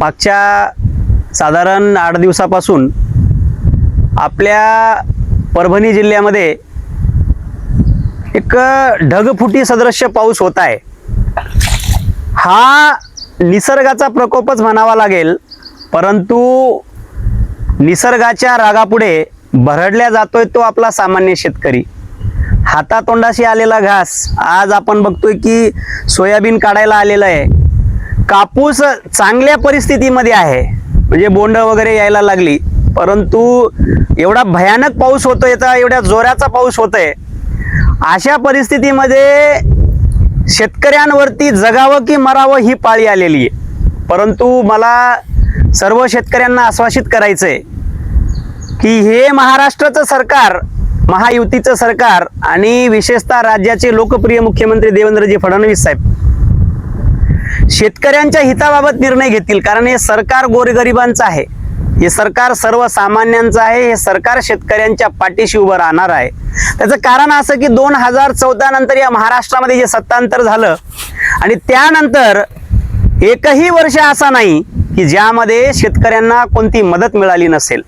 मागच्या साधारण आठ दिवसापासून आपल्या परभणी जिल्ह्यामध्ये एक ढगफुटी सदृश्य पाऊस होत आहे. हा निसर्गाचा प्रकोपच म्हणावा लागेल परंतु निसर्गाच्या रागापुढे भरडल्या जातोय तो आपला सामान्य शेतकरी. हातातोंडाशी आलेला घास आज आपण बघतोय की सोयाबीन काढायला आलेलं आहे. कापूस चांगल्या परिस्थितीमध्ये आहे. म्हणजे बोंड वगैरे यायला लागली. परंतु एवढा भयानक पाऊस होतोय तर एवढ्या जोराचा पाऊस होतोय. अशा परिस्थितीमध्ये शेतकऱ्यांवरती जगावं की मरावं ही पाळी आलेली आहे. परंतु मला सर्व शेतकऱ्यांना आश्वासित करायचं आहे की हे महाराष्ट्राचं सरकार महायुतीचं सरकार आणि विशेषतः राज्याचे लोकप्रिय मुख्यमंत्री देवेंद्रजी फडणवीस साहेब शेतकऱ्यांच्या हिताबाबत निर्णय घेतील. कारण हे सरकार गोरगरिबांचं आहे. हे सरकार सर्वसामान्यांचं आहे. हे सरकार शेतकऱ्यांच्या पाठीशी उभं राहणार आहे. त्याचं कारण असं की दोन हजार चौदा नंतर या महाराष्ट्रामध्ये जे सत्तांतर झालं आणि त्यानंतर एकही वर्ष असा नाही की ज्यामध्ये शेतकऱ्यांना कोणती मदत मिळाली नसेल.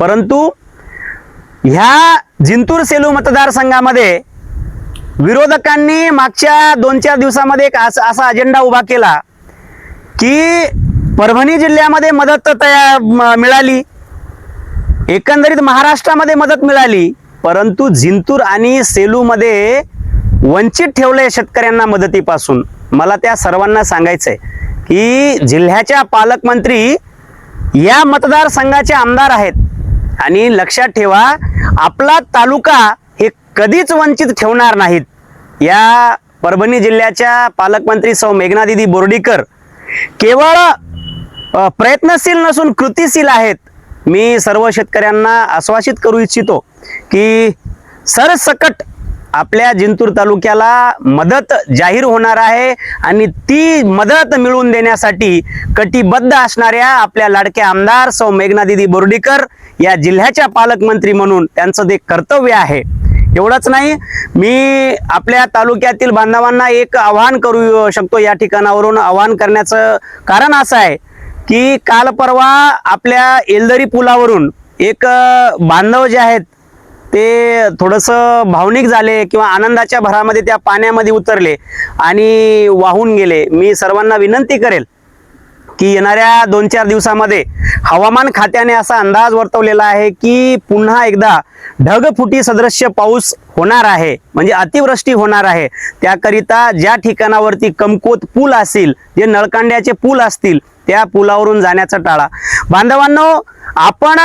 परंतु ह्या जिंतूर सेलू मतदारसंघामध्ये विरोधकांनी मागच्या दोन चार दिवसामध्ये एक असा असा अजेंडा उभा केला की परभणी जिल्ह्यामध्ये मदत तयार मिळाली. एकंदरीत महाराष्ट्रामध्ये मदत मिळाली परंतु जिंतूर आणि सेलूमध्ये वंचित ठेवलंय शेतकऱ्यांना मदतीपासून. मला त्या सर्वांना सांगायचंय की जिल्ह्याच्या पालकमंत्री या मतदारसंघाचे आमदार आहेत. आणि लक्षात ठेवा आपला तालुका कधीच वंचित ठेवणार नाहीत. या परभणी जिल्ह्याच्या पालकमंत्री सौ मेघनादिदी बोर्डीकर केवळ प्रयत्नशील नसून कृतिशील आहेत. मी सर्व शेतकऱ्यांना आश्वासित करू इच्छितो की सरसकट आपल्या जिंतूर तालुक्याला मदत जाहीर होणार आहे आणि ती मदत मिळवून देण्यासाठी कटिबद्ध असणाऱ्या आपल्या लाडक्या आमदार सौ मेघनादिदी बोर्डीकर या जिल्ह्याच्या पालकमंत्री म्हणून त्यांचं ते कर्तव्य आहे एवढंच नाही मी आपल्या तालुक्यातील बांधवांना एक आवाहन करू शकतो या ठिकाणावरून. आवाहन करण्याचं कारण असं आहे की काल परवा आपल्या एलदरी पुलावरून एक बांधव जे आहेत ते थोडंसं भावनिक झाले किंवा आनंदाच्या भरामध्ये त्या पाण्यामध्ये उतरले आणि वाहून गेले. मी सर्वांना विनंती करेल की येणाऱ्या दोन चार दिवसामध्ये हवामान खात्याने असा अंदाज वर्तवलेला आहे की पुन्हा एकदा ढगफुटी सदृश्य पाऊस होणार आहे म्हणजे अतिवृष्टी होणार आहे. त्याकरिता ज्या ठिकाणावरती कमकोत पूल असतील जे नळकांड्याचे पूल असतील त्या पुलावरून जाण्याचा टाळा. बांधवांनो आपण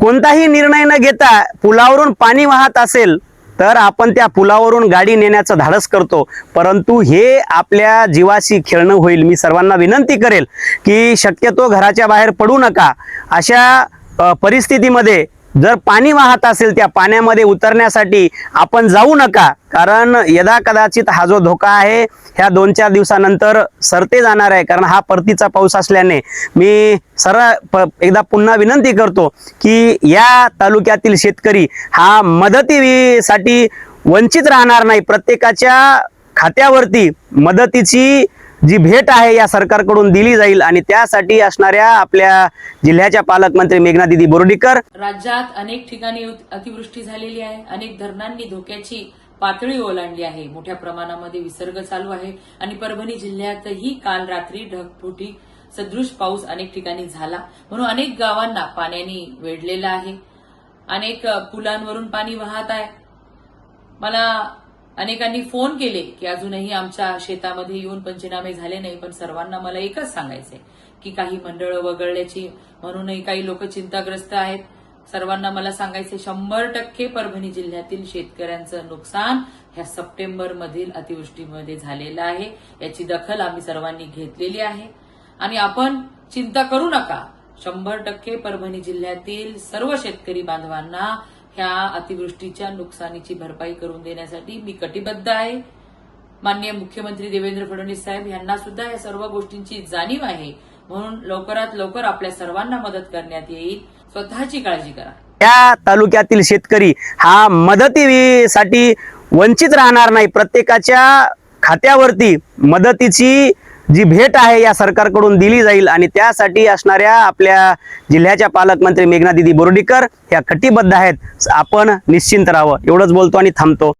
कोणताही निर्णय न घेता पुलावरून पाणी वाहत असेल तर आपण त्या पुलावरून गाडी नेण्याचं धाडस करतो. परंतु हे आपल्या जीवाशी खेळणं होईल. मी सर्वांना विनंती करेल की शक्यतो घराच्या बाहेर पडू नका. अशा परिस्थितीमध्ये जर पाणी वाहत असेल त्या पाण्यामध्ये उतरण्यासाठी आपण जाऊ नका. कारण यदा कदाचित हा जो धोका आहे ह्या दोन चार दिवसानंतर सरते जाणार आहे. कारण हा परतीचा पाऊस असल्याने मी सरळ प एकदा पुन्हा विनंती करतो की या तालुक्यातील शेतकरी हा मदतीसाठी वंचित राहणार नाही. प्रत्येकाच्या खात्यावरती मदतीची जी भेट आहे या सरकारकडून दिली जाईल आणि त्यासाठी असणाऱ्या आपल्या जिल्ह्याच्या पालकमंत्री मेघनादिदी बोर्डीकर राज्यात अनेक ठिकाणी अतिवृष्टी झालेली आहे. अनेक धरणांनी धोक्याची पातळी ओलांडली आहे. मोठ्या प्रमाणामध्ये विसर्ग चालू आहे आणि परभणी जिल्ह्यातही काल रात्री ढगफुटी सदृश पाऊस अनेक ठिकाणी झाला. म्हणून अनेक गावांना पाण्याने वेढलेलं आहे. अनेक पुलांवरून पाणी वाहत आहे. मला अनेकांनी फोन केले की अजूनही आमच्या शेतामध्ये येऊन पंचनामे झाले नाही पण सर्वांना मला एकच सांगायचंय की काही मंडळं वगळल्याची म्हणूनही काही लोक चिंताग्रस्त आहेत. सर्वांना मला सांगायचे शंभर टक्के परभणी जिल्ह्यातील शेतकऱ्यांचं नुकसान ह्या सप्टेंबर मधील अतिवृष्टीमध्ये झालेलं आहे. याची दखल आम्ही सर्वांनी घेतलेली आहे. आणि आपण चिंता करू नका. शंभर टक्के परभणी जिल्ह्यातील सर्व शेतकरी बांधवांना ह्या अतिवृष्टीच्या नुकसानीची भरपाई करून देण्यासाठी मी कटिबद्ध आहे. माननीय मुख्यमंत्री देवेंद्र फडणवीस साहेब यांना सुद्धा या सर्व गोष्टींची जाणीव आहे. म्हणून लवकरात लवकर आपल्या सर्वांना मदत करण्यात येईल. स्वतःची काळजी करा. या तालुक्यातील शेतकरी हा मदतीसाठी वंचित राहणार नाही. प्रत्येकाच्या खात्यावरती मदतीची जी भेट आहे या सरकारकडून दिली जाईल आणि त्यासाठी असणाऱ्या आपल्या जिल्ह्याच्या पालकमंत्री मेघना दिदी बोर्डीकर या कटिबद्ध आहेत. आपण निश्चिंत राहावं. एवढंच बोलतो आणि थांबतो.